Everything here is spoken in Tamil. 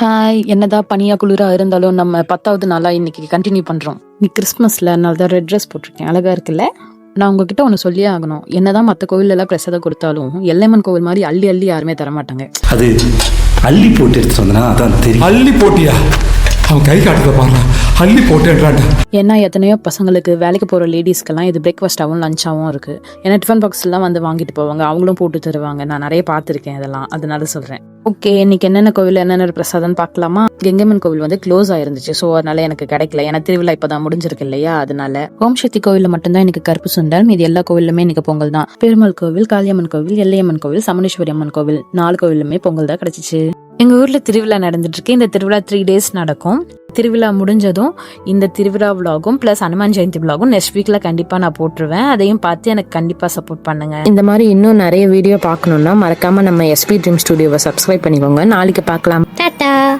ஹாய் என்னதான் பனியா குளிரா இருந்தாலும் நம்ம பத்தாவது நாளா இன்னைக்கு கண்டினியூ பண்றோம். நீ கிறிஸ்மஸ்ல அதனால தான் ரெட் ட்ரெஸ் போட்டிருக்கேன். அழகா இருக்குல்ல? நான் உங்ககிட்ட ஒன்று சொல்லியே ஆகணும். என்னதான் மற்ற கோவில் எல்லாம் பிரசாதம் கொடுத்தாலும் எல்லைமன் கோவில் மாதிரி அள்ளி அள்ளி யாருமே தர மாட்டாங்க அது அள்ளி போட்டு எடுத்துட்டு வந்தனா அதான் தெரியும். அள்ளி போட்டியா? அவன் கை காட்டுறத பாருங்க அள்ளி போட்டேன்றான்டா. ஏன்னா எத்தனையோ பசங்களுக்கு வேலைக்கு போகிற லேடிஸ்க்கெல்லாம் இது பிரேக்ஃபாஸ்ட்டாகவும் லஞ்சாகவும் இருக்குது ஏன்னா டிஃபன் பாக்ஸ்லாம் வந்து வாங்கிட்டு போவாங்க. அவங்களும் போட்டு தருவாங்க. நான் நிறைய பார்த்துருக்கேன் இதெல்லாம். அதனால சொல்கிறேன் ஓகே இன்னைக்கு என்னென்ன கோவில் என்னென்ன பிரசாதம்னு பார்க்கலாமா? கெங்கம்மன் கோவில் வந்து க்ளோஸ் ஆயிருந்துச்சு ஸோ அதனால எனக்கு கிடைக்கல. ஏன்னா திருவிழா இப்போதான் முடிஞ்சிருக்கு இல்லையா? அதனால ஓம் சக்தி கோவிலில் மட்டும்தான் எனக்கு கருப்பு சுண்டல் இது எல்லா கோவிலுமே எனக்கு பொங்கல் தான். பெருமாள் கோவில் காளியம்மன் கோவில் எல்லையம்மன் கோவில் சமணேஸ்வரி அம்மன் கோவில் நாலு கோவிலுமே பொங்கல் தான் கிடைச்சிச்சு. எங்க ஊர்ல திருவிழா நடந்துட்டு இருக்கு. இந்த திருவிழா த்ரீ டேஸ் நடக்கும். திருவிழா முடிஞ்சதும் இந்த திருவிழா விலாகும் பிளஸ் ஹனுமான் ஜெயந்தி விலாகும் நெக்ஸ்ட் வீக்ல கண்டிப்பா நான் போட்டுருவேன். அதையும் பார்த்து எனக்கு கண்டிப்பா சப்போர்ட் பண்ணுங்க. இந்த மாதிரி இன்னும் நிறைய வீடியோ பார்க்கணும்னா மறக்காம நம்ம எஸ்பி ட்ரீம் ஸ்டுடியோவை சப்ஸ்கிரைப் பண்ணிக்கோங்க. நாளைக்கு பார்க்கலாம். டாட்டா.